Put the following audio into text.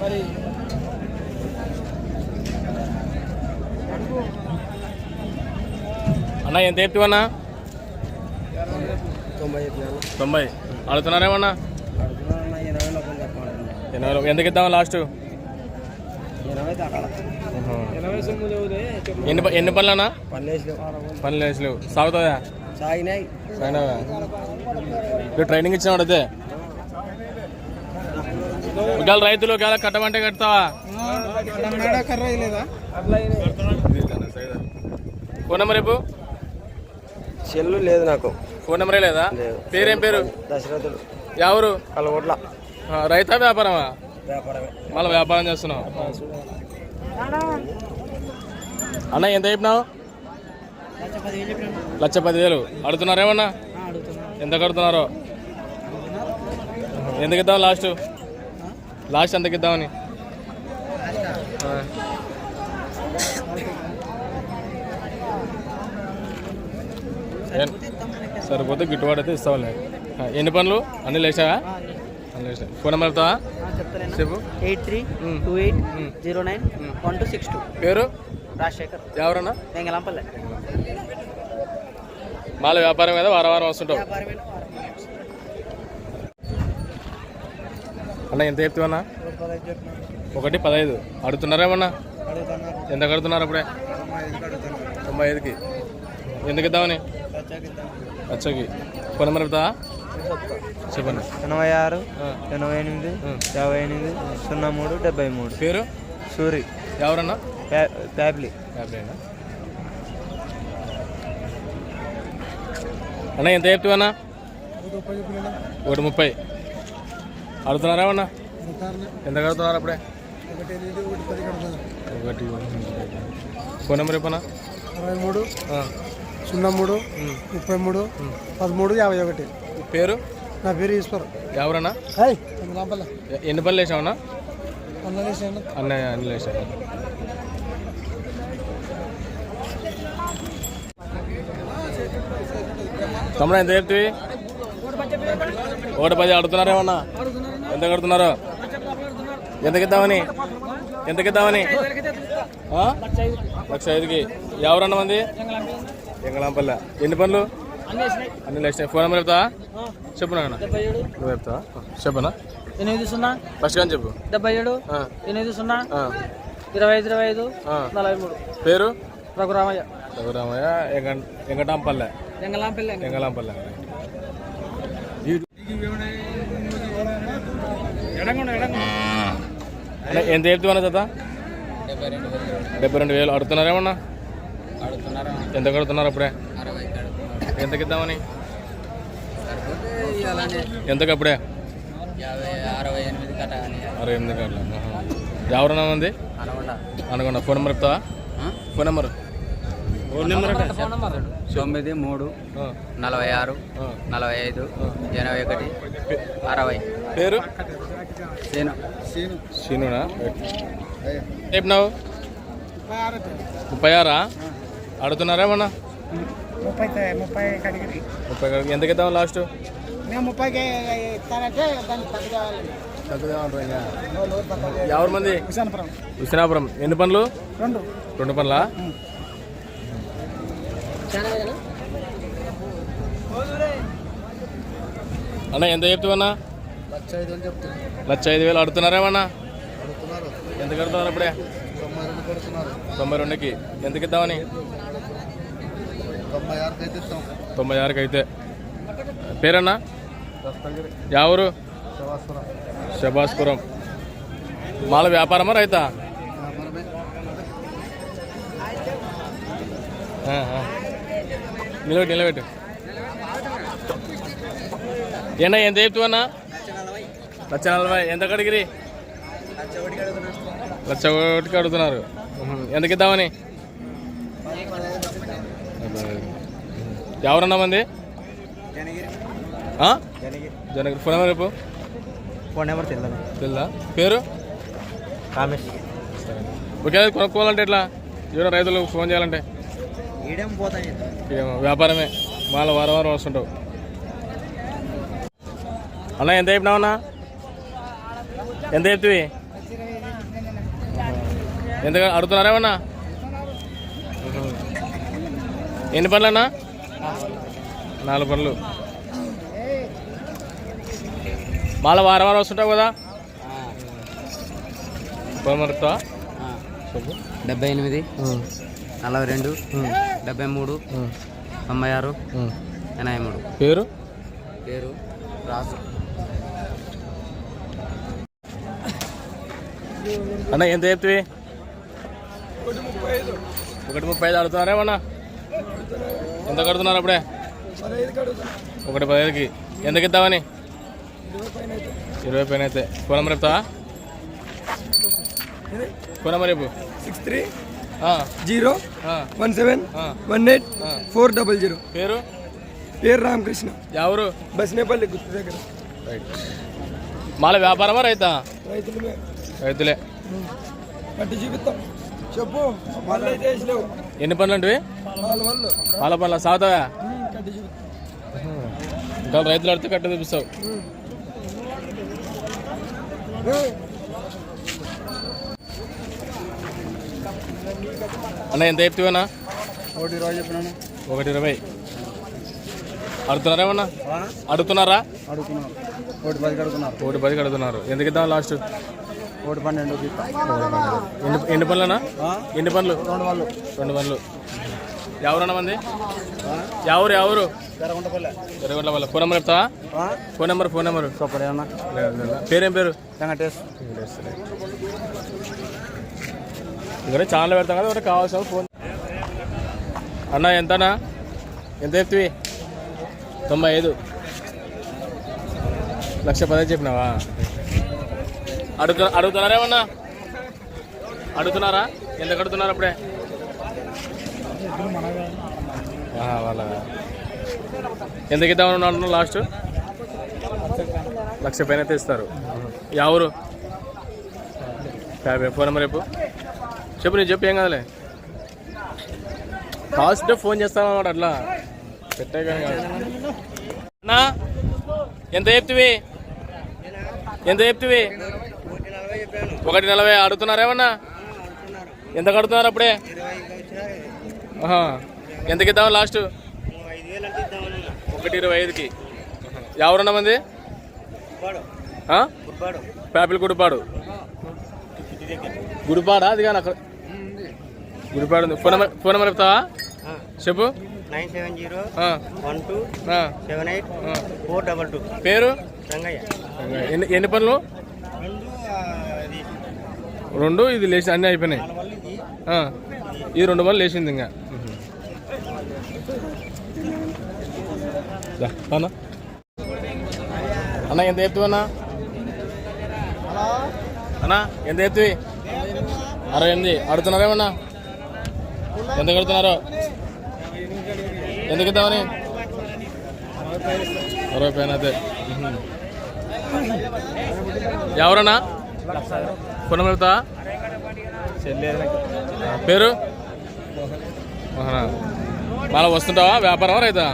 మరి అన్న ఎంత చెప్తావన్నా తొంభై అడుగుతున్నారేమన్నా అడుగుతున్నా ఎనభై. ఎందుకు ఇద్దాం లాస్ట్? ఎన్ని ఎన్ని పనులు అన్నా? పనులు వేసలేవు సాగుతుందా ఇప్పుడు ట్రైనింగ్ ఇచ్చినాడు అయితే. ఒకవేళ రైతులు ఒకవేళ కట్టమంటే కడతావా? ఫోన్ నెంబర్ రేపు చెల్లు లేదు నాకు. ఫోన్ నెంబరే లేదా? లేదు. పేరేం పేరు? దశరథుడు. ఎవరు కలగొట్ల. రైతా వ్యాపారమా? వ్యాపారమే. మళ్ళీ వ్యాపారం చేస్తున్నావు. అన్న ఎంత చెప్పినావు? లక్ష పదివేలు. అడుగుతున్నారేమన్నా? ఎంత కడుతున్నారో? ఎందుకు ఇద్దాం లాస్ట్? లాస్ట్ ఎంతకి ఇద్దామని? సరిపోతే గిట్టుబాటు అయితే ఇస్తావులే ఆ, ఎన్ని పనులు? అన్ని లేచావా? ఫోన్ నెంబర్ చెప్తావా? చెప్పు. Eight three. Two eight. Zero nine. One two six two. పేరు? రాజశేఖర్. ఎవరన్నా? వెంగళంపల్లె. మాల వ్యాపారం మీద వారం వారం వస్తుంటావు. వ్యాపారమైన అన్న ఎంత చెప్తావన్నా ఒకటి పదహైదు. అడుగుతున్నారేమన్నా ఎంత కడుతున్నారు అప్పుడే? తొంభై ఐదుకి ఎందుకు ఇద్దామని? ఫోన్ నెంబర్ చెప్తావా? చెప్పండి. ఎనభై ఆరు. ఎనభై ఎనిమిది. యాభై ఎనిమిది సున్నా మూడు డెబ్బై మూడు. పేరు? సూరి. ఎవరన్నా? ప్యాబ్లీ అన్న ఎంత చెప్తావన్నా ఒకటి ముప్పై. అడుగుతున్నారేమన్నా ఎంత కడుతున్నారు అప్పుడే? ఒకటి ఫోన్ నెంబర్ చెప్పనా అరవై మూడు. సున్నా మూడు. ముప్పై మూడు పదమూడు యాభై ఒకటి. పేరు? నా పేరు ఈశ్వర్. ఎవరన్నా? ఎన్ని పనులు వేసామన్నా అన్నలేసాను అన్నయ్య అన్ని వేసాను తమ్ముడు ఎంత చెప్తివి? ఒకటి పది అడుగుతున్నారేమన్నా ఎంత కడుతున్నారో? ఎంతకి ఇద్దామని ఎంతకి ఇద్దామని ఆ? లక్ష ఐదుకి. ఎవరన్నా మంది? ఎంగళంపల్లె. ఎన్ని పనులు? అన్ని లేచినాయి ఫోన్ నెంబర్ చెప్తావా? చెప్పు నాన్న డెబ్బై ఏడు. నువ్వు చెప్తావా? చెప్పనా? ఎనిమిది సున్నా. ఫస్ట్ కానీ చెప్పు. డెబ్బై ఏడు. ఎనిమిది సున్నా. ఇరవై ఐదు ఇరవై ఐదు. నలభై మూడు. పేరు? రఘురామయ్య. రఘురామయ్య ఎంగ ఎంగటాంపల్లె. ఎంత చెప్తామన్నా జత డెబ్బై రెండు వేలు. అడుగుతున్నారేమన్నా? అడుగుతున్నారా ఎంత కడుతున్నారు అప్పుడే? ఎంతకి ఇద్దామని ఎంతకు అప్పుడే అరవై ఎనిమిది కట్ట అరవై ఎనిమిది కాట్ల ఎవరన్నా ఉంది అనకుండా అనుకున్నా ఫోన్ నెంబర్ చెప్తావా? Number phone number? తొమ్మిది మూడు నలభై ఆరు నలభై ఐదు ఎనభై ఒకటి అరవై. పేరు? సీనునా? చెప్పినావు ముప్పై ఆరా? అడుగుతున్నారేమన్నా ముప్పై ముప్పై ముప్పై ఎంతకి ఇద్దాం లాస్ట్? ముప్పైకి ఇస్తానంటే దాన్ని తగ్గ ఎవరి మంది? విశానపురం విశ్వనాపురం ఎన్ని పనులు రెండు. రెండు పనులా అన్న ఎంత చెప్తావన్నా? లక్ష ఐదు వేలు అడుగుతున్నారేమన్నా అడుగుతున్నారు ఎంత కడుతున్నారు అప్పుడే తొంభై రెండుకి. ఎంతకి ఇద్దామని? తొంభై ఆరుకి అయితే పేరన్నా యావరు శబాస్పురం మాల వ్యాపారమా రైతా. నిలబెట్టు నిలబెట్టు. ఏంటా ఎంత చెప్తున్నా లక్ష నలభై. ఎంత కడిగిరి? లక్ష ఒకటికి అడుగుతున్నారు. ఎంతకి ఇద్దామని? ఎవరన్నా మంది? జనగిరి. ఫోన్ నెంబర్ రేపు ఫోన్ నెంబర్ తెలియదు తెలుదా? పేరు? కామేష్ ఒకే కొనుక్కోవాలంటే ఎట్లా? ఎవరైనా రైతులు ఫోన్ చేయాలంటే. వ్యాపారమే. వాళ్ళ వారం వారం వస్తుంటావు అన్న ఎంత చెప్పినావన్నా ఎంత చెప్తివి? ఎంత అడుగుతున్నారేమన్నా ఎన్ని పనులు అన్నా? నాలుగు పనులు. మళ్ళీ వారం వారం వస్తుంటావు కదా? డెబ్బై ఎనిమిది. నలభై రెండు డెబ్బై మూడు తొంభై ఆరు ఎనభై మూడు. పేరు? పేరు రాజు. అన్న ఎంత చెప్తివి ఒకటి ముప్పై ఐదు అడుగుతున్నారేమన్నా ఎంత కడుతున్నారు అప్పుడే? ఒకటి పదిహేనుకి. ఎందుకు ఇద్దామని? ఇరవై పైన అయితే. ఫోన్ నెంబర్ చెప్తావా? ఫోన్ నెంబర్ చెప్పు. Six three zero one seven. One eight. Four double zero. పేరు? పేరు రామకృష్ణ. ఎవరు? బస్నేపల్లి గుర్తు దగ్గర. మాల వ్యాపారమా రైతా? రైతులు రైతులే. కట్టి చూపిస్తాం. చెప్పు ఎన్ని పనులు. అంటే పాల పనులు సాగుతావా? ఇంకా రైతులు అడితే కట్ట చూపిస్తావు. అన్న ఎంత చెప్తావన్నా? ఒకటి ఇరవై చెప్పినాను. ఒకటి ఇరవై. అడుగుతున్నారా అడుగుతున్నారు? ఒకటి పది అడుగుతున్నారు. ఒకటి పదికి అడుగుతున్నారు. ఎందుకు ఇద్దాం లాస్ట్? ఒకటి పన్నెండు ఎన్ని ఎన్ని పనులన్నా? ఆ? ఎన్ని పనులు? రెండు వాళ్ళు రెండు పనులు. ఎవరన్నా మంది? ఎవరు ఎవరు? ఎర్రగుంటపల్లె ఎర్రగొండ వల్ల ఫోన్ నెంబర్ చెప్తావా? Phone number phone number. Super ఏమన్నా పేరేం పేరు? వెంకటేష్. ఇక్కడ ఛానల్ పెడతాం కదా ఒకటి కావాల్సిన ఫోన్ అన్న ఎంతనా ఎంత చెప్తివి? తొంభై ఐదు లక్ష పదహైదు చెప్పినావా? అడుగు అడుగుతున్నారేమన్నా అడుగుతున్నారా? ఎంత కడుతున్నారు అప్పుడే? వాళ్ళ ఎందుకు ఇద్దామని లాస్ట్ లక్ష పైన అయితే ఇస్తారు ఎవరు యాభై ఫోన్ నెంబర్ రేపు చెప్పు నేను చెప్పు ఏం కదలే. కావాల్సింటే ఫోన్ చేస్తామన్నమాట అట్లా. పెట్టే కానీ కాదు. అన్నా ఎంత చెప్తివి? ఎంత చెప్తివి? ఒకటి నలభై అడుగుతున్నారేమన్నా ఎంత కడుతున్నారు అప్పుడే. ఎంతకి ఇద్దాం లాస్ట్? ఒకటి ఇరవై ఐదుకి. ఎవరన్నా మంది? ఆ? పేపల్ గుడిపాడు. గుడిపాడా? అది కానీ అక్కడ గుడిపాడు ఉంది. ఫోన్ నెంబర్ ఫోన్ నెంబర్ చెప్తావా? చెప్పు. Nine seven zero one two seven eight. Four double two. పేరు? రంగయ్య. ఎన్ని ఎన్ని పనులు? రెండు ఇది. లేచి అన్నీ అయిపోయినాయి. ఇది రెండు పనులు లేచింది ఇంకా. అన్న. అన్న ఎంత చెప్తావన్నా అన్న? ఎంత చెప్తివి? అరవై ఎనిమిది. అడుగుతున్నారేమన్నా ఎంత కడుతున్నారు? ఎందుకు ఇద్దామని? అరవై పైన అయితే ఎవరన్నా? ఫోన్ పేరు? మళ్ళీ వస్తుంటావా? వ్యాపారం రైతా?